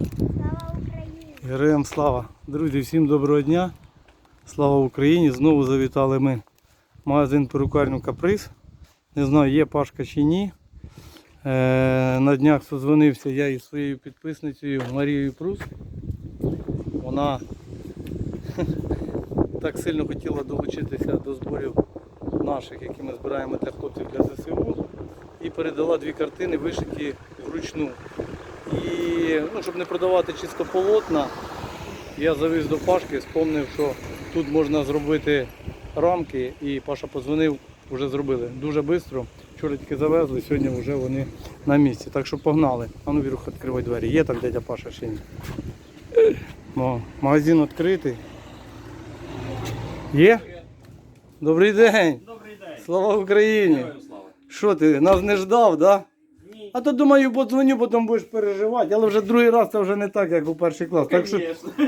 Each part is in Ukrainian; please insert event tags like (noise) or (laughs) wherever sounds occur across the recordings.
Слава! Героям слава! Друзі, всім доброго дня! Слава Україні! Знову завітали ми в магазин перукарню Каприз. Не знаю, є Пашка чи ні. Е, на днях созвонився я із своєю підписницею Марією Прус. Вона (laughs) так сильно хотіла долучитися до зборів наших, які ми збираємо для хлопців для ЗСУ. І передала дві картини, вишиті вручну. І ну, щоб не продавати чисто полотна, я завіз до Пашки, спомнив, що тут можна зробити рамки, і Паша подзвонив, вже зробили. Дуже швидко. Вчора тільки завезли, сьогодні вже вони на місці. Так що погнали. А ну Вірух, відкривай двері. Є там дядя Паша ще ні? О, магазин відкритий. Є? Добрий день! Добрий день. Слава Україні! Що ти, нас не ждав, так? Да? А то думаю, подзвоню, потім будеш переживати, але вже другий раз це вже не так, як у перший клас. Так що,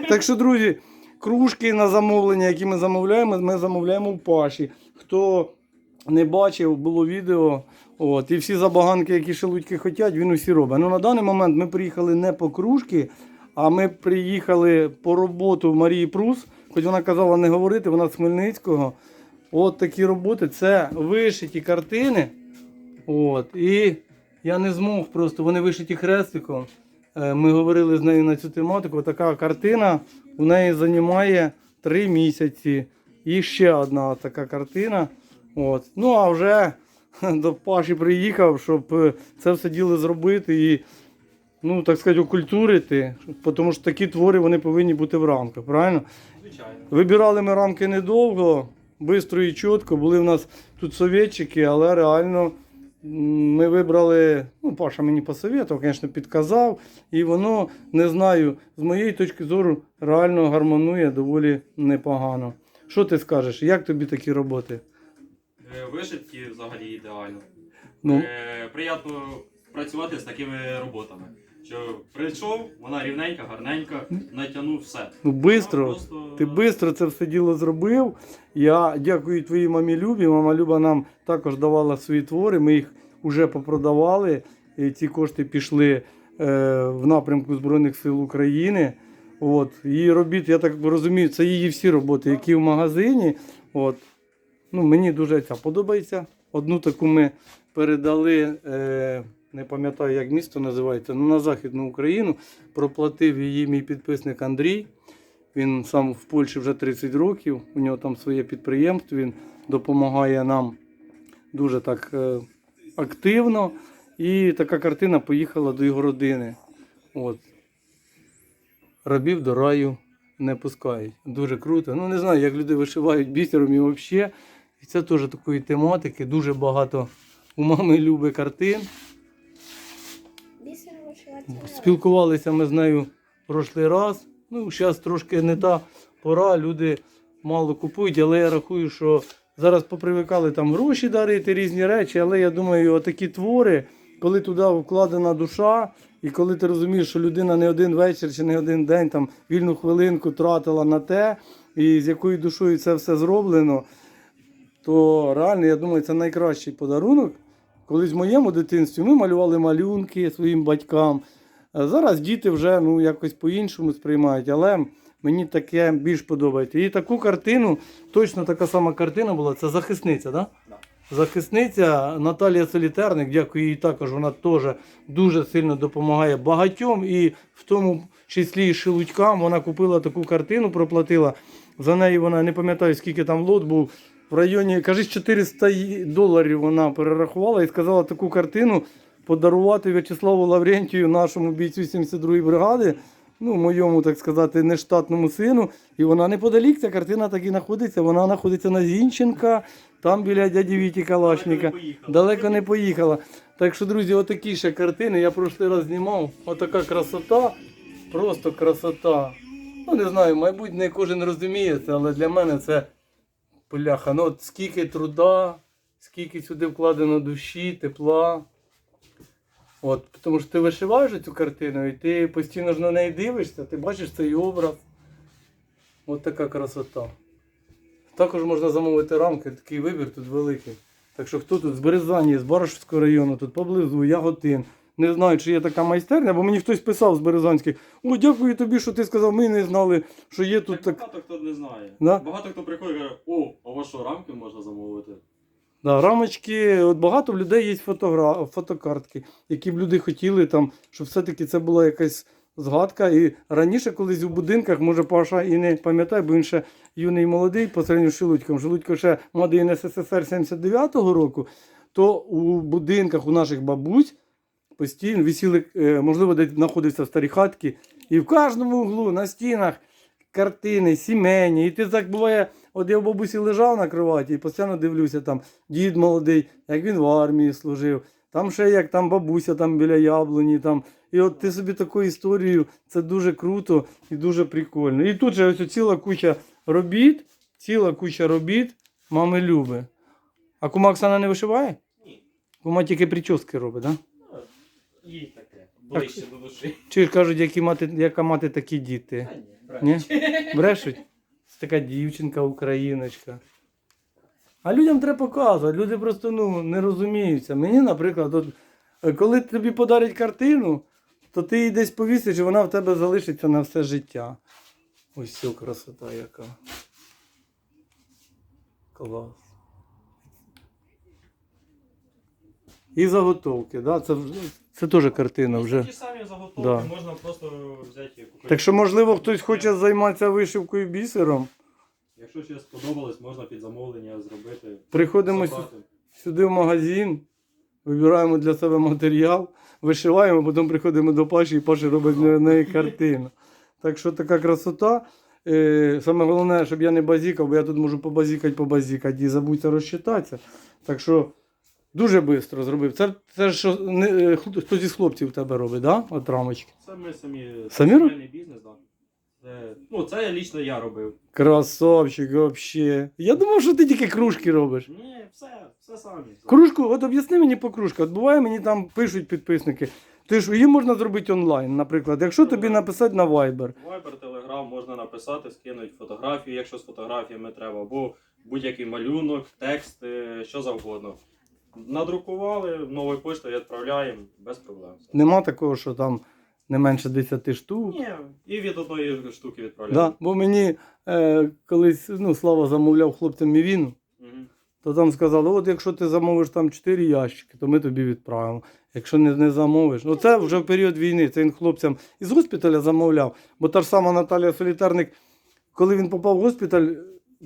так що, друзі, кружки на замовлення, які ми замовляємо, ми замовляємо у Паші. Хто не бачив, було відео. От, і всі забаганки, які шелудьки хочуть, він усі робить. Ну, на даний момент ми приїхали не по кружки, а ми приїхали по роботу Марії Прус. Хоч вона казала не говорити, вона з Хмельницького. От такі роботи. Це вишиті картини. От, і я не змог просто, вони вишиті хрестиком. Е, Ми говорили з нею на цю тематику. Така картина у неї займає три місяці. І ще одна така картина. От. Ну а вже (laughs) до Паші приїхав, щоб е, це все діло зробити і, ну, так сказати, окультурити. Тому що такі твори вони повинні бути в рамках, правильно? Звичайно. Вибирали ми рамки недовго, швидко і чітко. Були в нас тут совєтчики, але реально ми вибрали, ну, Паша мені посоветував, звісно, підказав. І воно, не знаю, з моєї точки зору, реально гармонує доволі непогано. Що ти скажеш? Як тобі такі роботи? Е, Вишитки взагалі ідеально. Ну, Е, Приємно працювати з такими роботами. Що прийшов, вона рівненька, гарненька, натягнув все. ну бистро. Просто- Ти швидко це все діло зробив. Я дякую твоїй мамі Любі. Мама Люба нам також давала свої твори. Ми їх вже попродавали. І ці кошти пішли е, в напрямку Збройних сил України. От. Її робіт, я так розумію, це її всі роботи, які в магазині. От. Ну, мені дуже ця подобається. Одну таку ми передали, е, не пам'ятаю, як місто називається, ну, на Західну Україну. Проплатив її мій підписник Андрій. Він сам в Польщі вже 30 років, у нього там своє підприємство, він допомагає нам дуже так е, активно. І така картина поїхала до його родини. От. Рабів до раю не пускають. Дуже круто. Ну не знаю, як люди вишивають бісером і взагалі. І це теж такої тематики. Дуже багато у мами люби картин. Спілкувалися ми з нею прошлий раз. Ну, зараз трошки не та пора, люди мало купують, але я рахую, що зараз попривикали там гроші дарити, різні речі, але я думаю, отакі твори, коли туди вкладена душа, і коли ти розумієш, що людина не один вечір чи не один день там вільну хвилинку тратила на те, і з якою душою це все зроблено, то реально, я думаю, це найкращий подарунок. Колись в моєму дитинстві ми малювали малюнки своїм батькам. Зараз діти вже ну, якось по-іншому сприймають, але мені таке більш подобається. І таку картину, точно така сама картина була, це захисниця, так? Да. Захисниця Наталія Солітерник, дякую їй також, вона теж дуже сильно допомагає багатьом і в тому числі і шелудькам. Вона купила таку картину, проплатила. За неї вона не пам'ятаю, скільки там лот був. В районі, кажись, 400 доларів вона перерахувала і сказала таку картину подарувати В'ячеславу Лаврентію, нашому бійцю 72-ї бригади, ну, моєму, так сказати, нештатному сину. І вона неподалік, ця картина так і знаходиться. Вона знаходиться на Зінченка, там біля дяді Віті Калашника. Далеко не поїхала. Далеко не поїхала. Так що, друзі, отакі ще картини. Я прошлий раз знімав. Отака красота. Просто красота. Ну, не знаю, мабуть, не кожен розуміє це, але для мене це Бляха, ну от скільки труда, скільки сюди вкладено душі, тепла. От, тому що ти вишиваєш цю картину і ти постійно ж на неї дивишся, ти бачиш цей образ. От така красота. Також можна замовити рамки, такий вибір тут великий. Так що хто тут з Березані, з Барашівського району, тут поблизу Яготин, не знають, що є така майстерня, бо мені хтось писав з Березанських, о, дякую тобі, що ти сказав, ми не знали, що є тут так багато хто не знає. Да? Багато хто приходить і каже, о, а у вас що, рамки можна замовити? Да, рамочки, от багато в людей є фотогра... фотокартки, які б люди хотіли, там, щоб все-таки це була якась згадка. І раніше колись у будинках, може Паша і не пам'ятає, бо він ще юний і молодий по сравненню з Шелудьком. Шелудько ще молодий СССР 79-го року, то у будинках у наших бабусь постійно висіли, е, можливо, десь знаходився в старій хатці, і в кожному углу на стінах картини, сімейні. І ти так буває, от я в бабусі лежав на кроваті і постійно дивлюся, там дід молодий, як він в армії служив. Там ще як там бабуся там біля яблуні. Там. І от ти собі таку історію, це дуже круто і дуже прикольно. І тут же ось ціла куча робіт, ціла куча робіт мами Люби. А кума Оксана не вишиває? Ні. Кума тільки прически робить, так? Да? Їй таке, ближче до душі. Чи ж кажуть, які мати, яка мати такі діти? Та ні, Ні? Брешуть? Це така дівчинка, україночка. А людям треба показувати. Люди просто ну, не розуміються. Мені, наприклад, от, е, коли тобі подарять картину, то ти її десь повісиш, і вона в тебе залишиться на все життя. Ось ця красота яка. Клас. І заготовки, да? це, це теж картина вже. Ті самі заготовки Да. можна просто взяти купити. Так що, можливо, хтось хоче займатися вишивкою бісером. Якщо щось сподобалось, можна під замовлення зробити. Приходимо забрати. сюди в магазин, вибираємо для себе матеріал, вишиваємо, потім приходимо до Паші і Паша робить з неї картину. Так що така красота. Е, Саме головне, щоб я не базікав, бо я тут можу побазікати, побазікати і забудься розчитатися. Так що дуже швидко зробив. Це, це ж що, не, е, хтось із хлопців тебе робить, да? От рамочки. Це ми самі. Самі роб- бізнес, так. Це, ну, це я лічно я робив. Красавчик взагалі. Я думав, що ти тільки кружки робиш. Ні, все, все самі. Кружку, от об'ясни мені по кружку. От буває, мені там пишуть підписники. Ти ж її можна зробити онлайн, наприклад. Якщо тобі написати на Viber. Viber, Telegram можна написати, скинути фотографію, якщо з фотографіями треба, або будь-який малюнок, текст, е, що завгодно. Надрукували, новою поштою відправляємо без проблем. Нема такого, що там не менше 10 штук. Ні, і від одної штуки відправляємо. Да? Бо мені е, колись ну, Слава замовляв хлопцям мівіну, Мгм. то там сказали, от якщо ти замовиш там 4 ящики, то ми тобі відправимо. Якщо не, не замовиш, ну це вже в період війни. Це він хлопцям із госпіталя замовляв. Бо та ж сама Наталія Солітарник, коли він попав в госпіталь,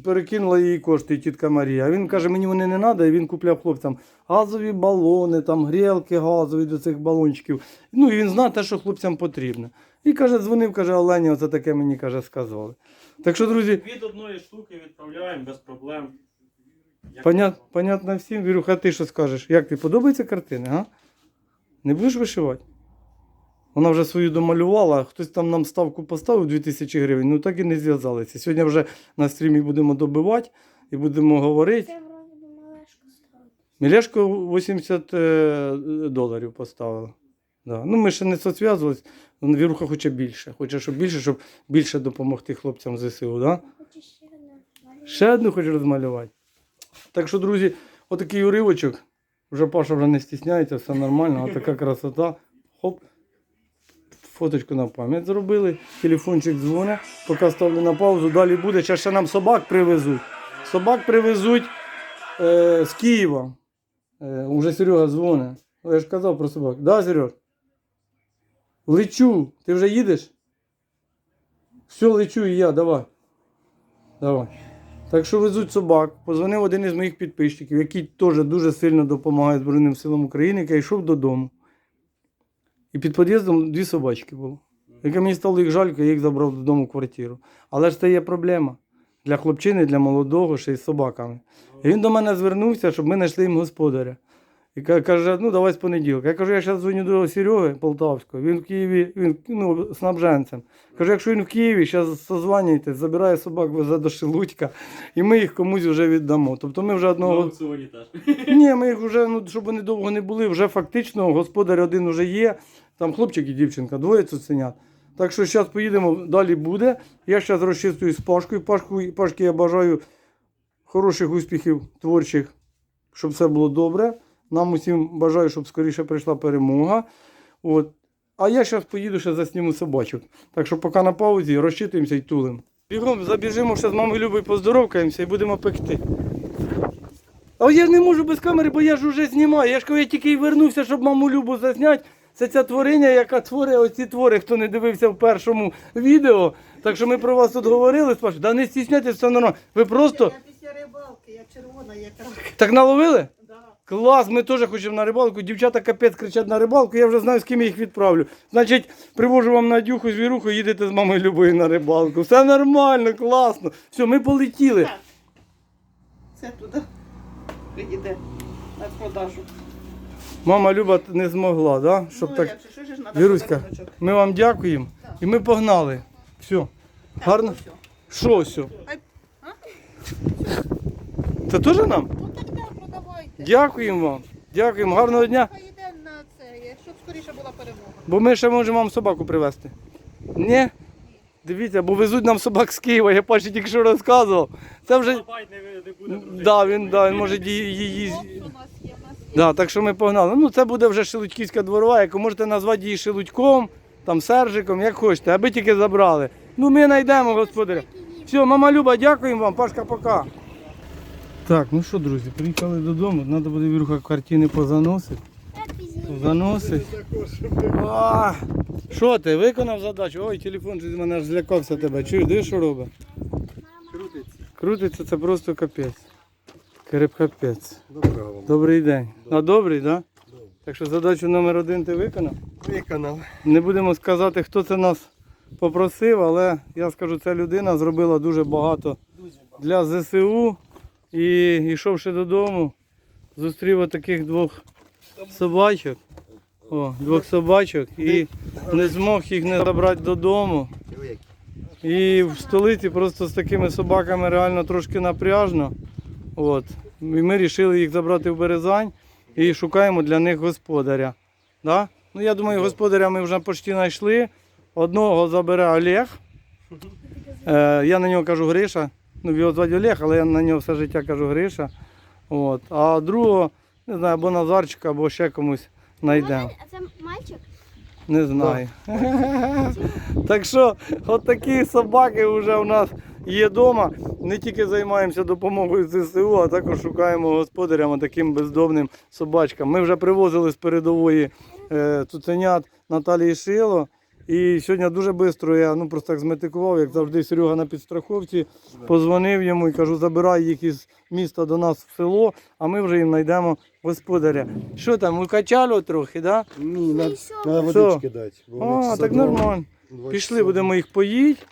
перекинула їй кошти, тітка Марія. А він каже, мені вони не треба, і він купляв хлопцям газові балони, там грілки газові до цих балончиків. Ну і він знає те, що хлопцям потрібно. І каже, дзвонив, каже, Олені, оце таке мені каже, сказали. Так що, друзі, Від одної штуки відправляємо без проблем. Як понят, понятно всім. Вірюха, ти що скажеш? Як тобі подобаються картини, а? Не будеш вишивати? Вона вже свою домалювала, хтось там нам ставку поставив 2000 гривень, ну так і не зв'язалися. Сьогодні вже на стрімі будемо добивати і будемо говорити. Це вроді би малешка ставить. Мілешко 80 е, доларів поставила. Да. Ну, ми ще не соцв'язувались. Віруха хоче більше. Хоче, щоб більше, щоб більше допомогти хлопцям з ЗСУ. Да? Хочу ще. Ще одну хочу розмалювати. Так що, друзі, отакий уривочок. Вже Паша вже не стісняється, все нормально, отака красота. Хоп. Фоточку на пам'ять зробили, телефончик дзвоне, поки ставлю на паузу, далі буде. Зараз ще нам собак привезуть. Собак привезуть е, з Києва. Е, уже Серега дзвоне. Я ж казав про собак. Да, Серег? Лечу. Ти вже їдеш? Все, лечу і я, давай. Давай. Так що везуть собак. Позвонив один із моїх підписчиків, який теж дуже сильно допомагає Збройним силам України, який йшов додому. І під під'їздом дві собачки було. Яке мені стало їх жалько, я їх забрав додому в квартиру. Але ж це є проблема для хлопчини, для молодого, ще й з собаками. І він до мене звернувся, щоб ми знайшли їм господаря. І каже, ну давай з понеділка. Я кажу, я зараз дзвоню до Сереги Полтавського, він в Києві, він ну, снабженцем. Кажу, якщо він в Києві, зараз созванюйтесь, забирає собак, везе до Шелудька, і ми їх комусь вже віддамо. Тобто ми вже одного. Ні, ми їх вже, ну, щоб вони довго не були, вже фактично господар один вже є. Там хлопчик і дівчинка, двоє цуценят. Так що зараз поїдемо, далі буде. Я зараз розчистую з Пашкою. Пашку, Пашки я бажаю хороших успіхів творчих, щоб все було добре. Нам усім бажаю, щоб скоріше прийшла перемога. От. А я зараз поїду ще засніму собачок. Так що поки на паузі, розчитуємося і тулим. Бігом забіжимо ще з мамою Любою поздоровкаємося і будемо пекти. А я не можу без камери, бо я ж уже знімаю. Я ж коли я тільки й вернувся, щоб маму Любу зазняти. Це ця твориня, яка творить оці твори, хто не дивився в першому відео. Так що ми про вас тут говорили, спрашиваю, да не стісняйтесь, все нормально. Ви просто Я після рибалки, я червона, як рак. так наловили? Да. Клас, ми теж хочемо на рибалку. Дівчата капець кричать на рибалку, я вже знаю, з ким я їх відправлю. Значить, привожу вам Надюху, звіруху, їдете з мамою Любою на рибалку. Все нормально, класно. Все, ми полетіли. Так. Це туди приїде на продажу. Мама Люба не змогла, да? щоб ну, так. як що ж надо Віруська, подаруночок? ми вам дякуємо. І ми погнали. Все. Так, Гарно? ну. Що все? Це теж нам? Ну так да, продавайте. Дякуємо вам. Дякуємо, гарного дня. Хай йде на це, щоб скоріше була перемога. Бо ми ще можемо вам собаку привезти. Ні? Дивіться, бо везуть нам собак з Києва, я Паші тільки що розказував. Це вже. Бабай не, не буде дружити. Да, він, да, він може її. її... Хлопці у нас. Да, так що ми погнали. Ну, це буде вже Шелудьківська дворова, яку можете назвати її Шелудьком, там Сержиком, як хочете, аби тільки забрали. Ну, ми знайдемо господаря. Все, мама Люба, дякуємо вам, Пашка, пока. Так, ну що, друзі, приїхали додому. Треба буде віруха картини позаносити. Заносить. Що ти, виконав задачу? Ой, телефон же з мене аж злякався тебе. Чуєш, диви, що робить? Крутиться. Крутиться, це просто капець. Кереп капець. Вам. Добрий день. А добрий, так? Да? Так що задачу номер один ти виконав. Виконав. Не будемо сказати, хто це нас попросив, але я скажу, ця людина зробила дуже багато для ЗСУ. І йшовши додому, зустрів отаких двох собачок. О, двох собачок і не змог їх не забрати додому. І в столиці просто з такими собаками реально трошки напряжно. От. І ми вирішили їх забрати в Березань і шукаємо для них господаря. Да? Ну, я думаю, господаря ми вже почти знайшли. Одного забере Олег. Е, я на нього кажу Гриша. Ну, його звати Олег, але я на нього все життя кажу Гриша. От. А другого, не знаю, або Назарчика, або ще комусь знайдемо. А це мальчик? Не знаю. (laughs) так що, от такі собаки вже у нас є вдома. Не тільки займаємося допомогою ЗСУ, а також шукаємо господарям таким бездомним собачкам. Ми вже привозили з передової е, цуценят Наталії Шило. І сьогодні дуже швидко я ну, просто так зметикував, як завжди Серега на підстраховці, позвонив йому і кажу, забирай їх із міста до нас в село, а ми вже їм знайдемо господаря. Що там, укачало трохи, так? Да? Ні, що? водички дати. А, так нормально. Пішли, будемо їх поїти.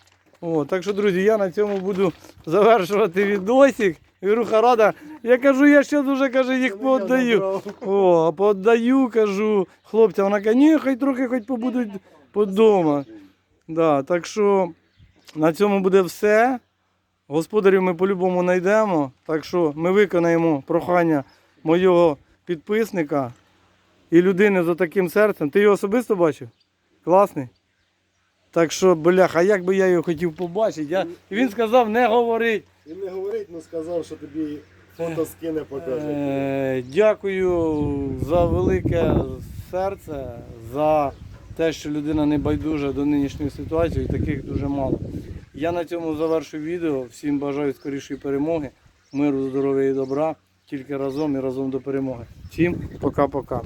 О, так що, друзі, я на цьому буду завершувати відосик. Віруха рада. Я кажу, я ще дуже каже, їх я пооддаю. О, пооддаю, кажу, хлопцям. Вона каже, ні, хай трохи хоч побудуть подома. Да, так що на цьому буде все. Господарів ми по-любому знайдемо. Так що ми виконаємо прохання мого підписника і людини з таким серцем. Ти його особисто бачив? Класний. Так що, бляха, як би я його хотів побачити. Я... Він сказав, не говорить. Він не говорить, але сказав, що тобі фото скине, покаже. Е, Дякую за велике серце, за те, що людина не байдужа до нинішньої ситуації, і таких дуже мало. Я на цьому завершу відео. Всім бажаю скорішої перемоги, миру, здоров'я і добра. Тільки разом і разом до перемоги. Всім пока-пока.